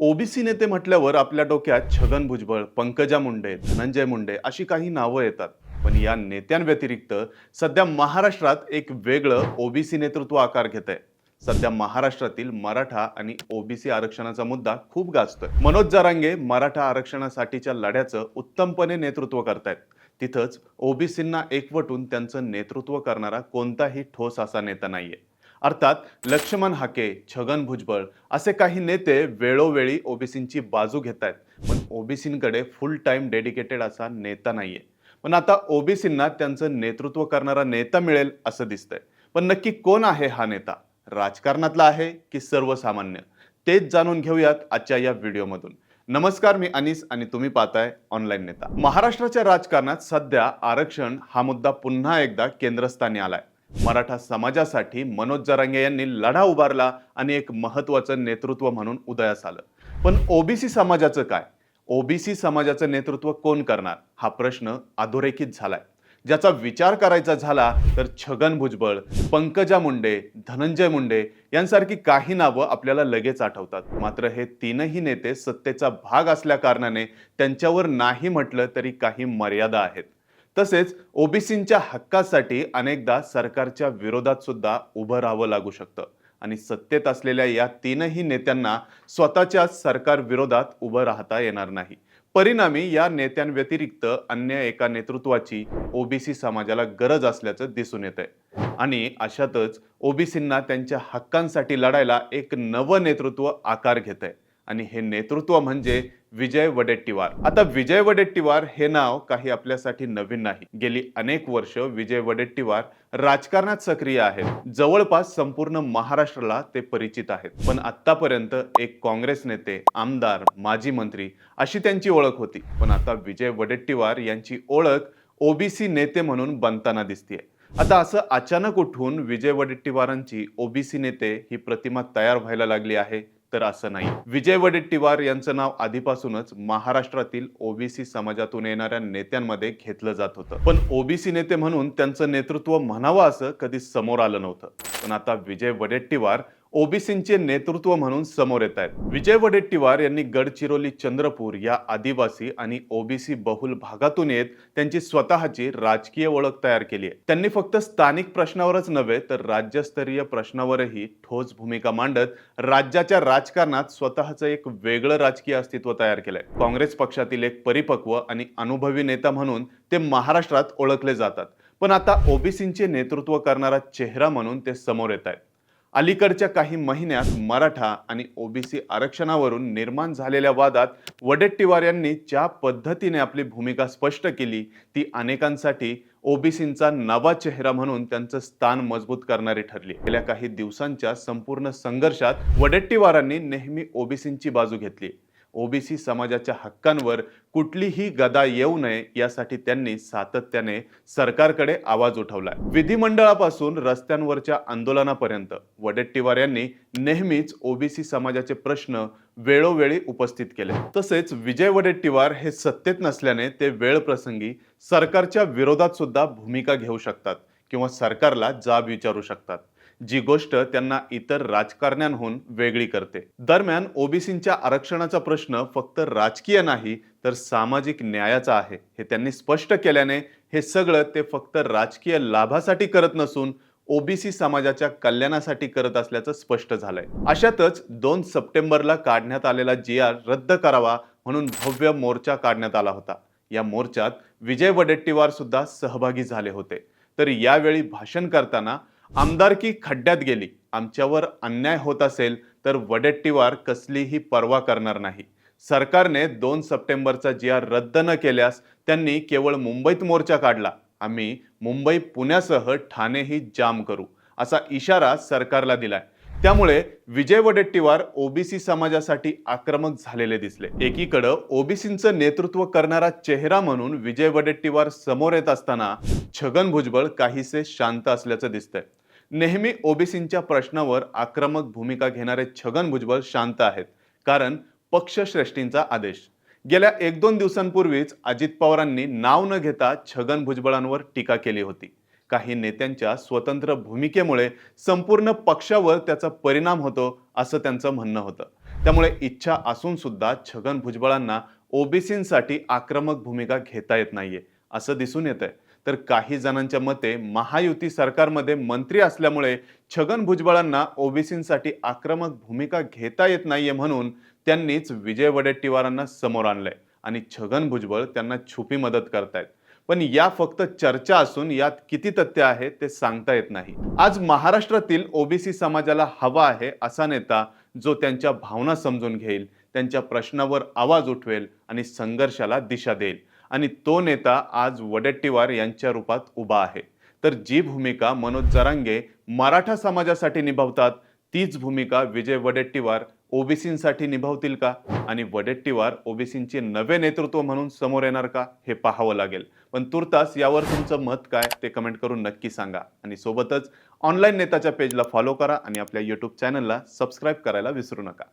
OBC नेते म्हटल्यावर आपल्या डोक्यात छगन भुजबळ पंकजा मुंडे धनंजय मुंडे अशी काही नावं येतात. पण या नेत्यांव्यतिरिक्त सध्या महाराष्ट्रात एक वेगळं ओबीसी नेतृत्व आकार घेत आहे सध्या महाराष्ट्रातील मराठा आणि ओबीसी आरक्षणाचा मुद्दा खूप गाजतोय. मनोज जरांगे मराठा आरक्षणासाठीच्या लढ्याचं उत्तमपणे नेतृत्व करतायत. तिथंच ओबीसींना एकवटून त्यांचं नेतृत्व करणारा कोणताही ठोस असा नेता नाहीये. अर्थात लक्ष्मण हाके छगन भुजबळ असे काही नेते वेळोवेळी ओबीसींची बाजू घेत आहेत पण ओबीसींकडे फुल टाइम डेडिकेटेड असा नेता नाहीये. पण आता ओबीसींना त्यांचं नेतृत्व करणारा नेता मिळेल असं दिसतंय. पण नक्की कोण आहे हा नेता? राजकारणातला आहे की सर्वसामान्य? तेच जाणून घेऊयात आजच्या या व्हिडिओमधून. नमस्कार मी अनिस आणि तुम्ही पाहताय ऑनलाईन नेता. महाराष्ट्राच्या राजकारणात सध्या आरक्षण हा मुद्दा पुन्हा एकदा केंद्रस्थानी आलाय. मराठा समाजासाठी मनोज जरांगे यांनी लढा उभारला आणि एक महत्वाचं नेतृत्व म्हणून उदयास आलं. पण ओबीसी समाजाचं काय? ओबीसी समाजाचं नेतृत्व कोण करणार? हा प्रश्न अधोरेखित झालाय. ज्याचा विचार करायचा झाला तर छगन भुजबळ पंकजा मुंडे धनंजय मुंडे यांसारखी काही नावं आपल्याला लगेच आठवतात. मात्र हे तीनही नेते सत्तेचा भाग असल्या कारणाने त्यांच्यावर नाही म्हटलं तरी काही मर्यादा आहेत. तसेच ओबीसींच्या हक्कासाठी अनेकदा सरकारच्या विरोधात सुद्धा उभं राहावं लागू शकतं. आणि सत्तेत असलेल्या या तीनही नेत्यांना स्वतःच्या सरकार विरोधात उभं राहता येणार नाही. परिणामी या नेत्यांव्यतिरिक्त अन्य एका नेतृत्वाची ओबीसी समाजाला गरज असल्याचं दिसून येत आहे आणि अशातच ओबीसींना त्यांच्या हक्कांसाठी लढायला एक नवं नेतृत्व आकार घेत आहे आणि हे नेतृत्व म्हणजे विजय वडेट्टीवार. आता विजय वडेट्टीवार हे नाव काही आपल्यासाठी नवीन नाही. गेली अनेक वर्ष विजय वडेट्टीवार राजकारणात सक्रिय आहेत. जवळपास संपूर्ण महाराष्ट्राला ते परिचित आहेत. पण आतापर्यंत एक काँग्रेस नेते आमदार माजी मंत्री अशी त्यांची ओळख होती. पण आता विजय वडेट्टीवार यांची ओळख ओबीसी नेते म्हणून बनताना दिसतीये. आता असं अचानक उठून विजय वडेट्टीवारांची ओबीसी नेते ही प्रतिमा तयार व्हायला लागली आहे. तर असं नाही. विजय वडेट्टीवार यांचं नाव आधीपासूनच महाराष्ट्रातील ओबीसी समाजातून येणाऱ्या नेत्यांमध्ये घेतलं जात होतं. पण ओबीसी नेते म्हणून त्यांचं नेतृत्व म्हणावं असं कधी समोर आलं नव्हतं. पण आता विजय वडेट्टीवार ओबीसींचे नेतृत्व म्हणून समोर येत आहेत. विजय वडेट्टीवार यांनी गडचिरोली चंद्रपूर या आदिवासी आणि ओबीसी बहुल भागातून येत त्यांची स्वतःची राजकीय ओळख तयार केली आहे. त्यांनी फक्त स्थानिक प्रश्नावरच नव्हे तर राज्यस्तरीय प्रश्नावरही ठोस भूमिका मांडत राज्याच्या राजकारणात स्वतःचं एक वेगळं राजकीय अस्तित्व तयार केलंय. काँग्रेस पक्षातील एक परिपक्व आणि अनुभवी नेता म्हणून ते महाराष्ट्रात ओळखले जातात. पण आता ओबीसींचे नेतृत्व करणारा चेहरा म्हणून ते समोर येत आहेत. अलीकडच्या काही महिन्यात मराठा आणि ओबीसी आरक्षणावरून निर्माण झालेल्या वादात वडेट्टीवार यांनी ज्या पद्धतीने आपली भूमिका स्पष्ट केली ती अनेकांसाठी ओबीसींचा नवा चेहरा म्हणून त्यांचं स्थान मजबूत करणारी ठरली. गेल्या काही दिवसांच्या संपूर्ण संघर्षात वडेट्टीवारांनी नेहमी ओबीसींची बाजू घेतली. ओबीसी समाजाच्या हक्कांवर कुठलीही गदा येऊ नये यासाठी त्यांनी सातत्याने सरकारकडे आवाज उठवलाय. विधिमंडळापासून रस्त्यांवरच्या आंदोलनापर्यंत वडेट्टीवार यांनी नेहमीच ओबीसी समाजाचे प्रश्न वेळोवेळी उपस्थित केले. तसेच विजय वडेट्टीवार हे सत्तेत नसल्याने ते वेळ प्रसंगी सरकारच्या विरोधात सुद्धा भूमिका घेऊ शकतात किंवा सरकारला जाब विचारू शकतात. जी गोष्ट त्यांना इतर राजकारण्यांहून वेगळी करते. दरम्यान ओबीसींच्या आरक्षणाचा प्रश्न फक्त राजकीय नाही तर सामाजिक न्यायाचा आहे हे त्यांनी स्पष्ट केल्याने हे सगळं ते फक्त राजकीय लाभासाठी करत नसून ओबीसी समाजाच्या कल्याणासाठी करत असल्याचं स्पष्ट झालंय. अशातच दोन सप्टेंबरला काढण्यात आलेला जी आर रद्द करावा म्हणून भव्य मोर्चा काढण्यात आला होता. या मोर्चात विजय वडेट्टीवार सुद्धा सहभागी झाले होते. तर यावेळी भाषण करताना आमदारकी खड्ड्यात गेली. आमच्यावर अन्याय होत असेल तर वडेट्टीवार कसलीही पर्वा करणार नाही. सरकारने दोन सप्टेंबरचा जी आर रद्द न केल्यास त्यांनी केवळ मुंबईत मोर्चा काढला. आम्ही मुंबई पुण्यासह ठाणेही जाम करू असा इशारा सरकारला दिलाय. त्यामुळे विजय वडेट्टीवार ओबीसी समाजासाठी आक्रमक झालेले दिसले. एकीकडं ओबीसींचं नेतृत्व करणारा चेहरा म्हणून विजय वडेट्टीवार समोर येत असताना छगन भुजबळ काहीसे शांत असल्याचं दिसतंय. नेहमी ओबीसींच्या प्रश्नावर आक्रमक भूमिका घेणारे छगन भुजबळ शांत आहेत. कारण पक्षश्रेष्ठींचा आदेश. गेल्या एक दोन दिवसांपूर्वीच अजित पवारांनी नाव न घेता छगन भुजबळांवर टीका केली होती. काही नेत्यांच्या स्वतंत्र भूमिकेमुळे संपूर्ण पक्षावर त्याचा परिणाम होतो असं त्यांचं म्हणणं होतं. त्यामुळे इच्छा असून सुद्धा छगन भुजबळांना ओबीसींसाठी आक्रमक भूमिका घेता येत नाहीये असं दिसून येत आहे तर काही जणांच्या मते महायुती सरकारमध्ये मंत्री असल्यामुळे छगन भुजबळांना ओबीसींसाठी आक्रमक भूमिका घेता येत नाहीये म्हणून त्यांनीच विजय वडेट्टीवारांना समोर आणलंय आणि छगन भुजबळ त्यांना छुपी मदत करतायत. पण या फक्त चर्चा असून यात किती तथ्य आहे ते सांगता येत नाही. आज महाराष्ट्रातील ओबीसी समाजाला हवा आहे असा नेता जो त्यांच्या भावना समजून घेईल त्यांच्या प्रश्नावर आवाज उठवेल आणि संघर्षाला दिशा देईल. आणि तो नेता आज वडेट्टीवार यांच्या रूपात उभा आहे. तर जी भूमिका मनोज जरांगे मराठा समाजासाठी निभावतात तीच भूमिका विजय वडेट्टीवार ओबीसींसाठी निभावतील का? आणि वडेट्टीवार ओबीसींचे नवे नेतृत्व म्हणून समोर येणार का? हे पाहावं लागेल. पण तुर्तास यावर तुमचं मत काय? ते कमेंट करून नक्की सांगा. आणि सोबतच ऑनलाईन नेताच्या पेजला फॉलो करा आणि आपल्या यूट्यूब चॅनलला सबस्क्राईब करायला विसरू नका.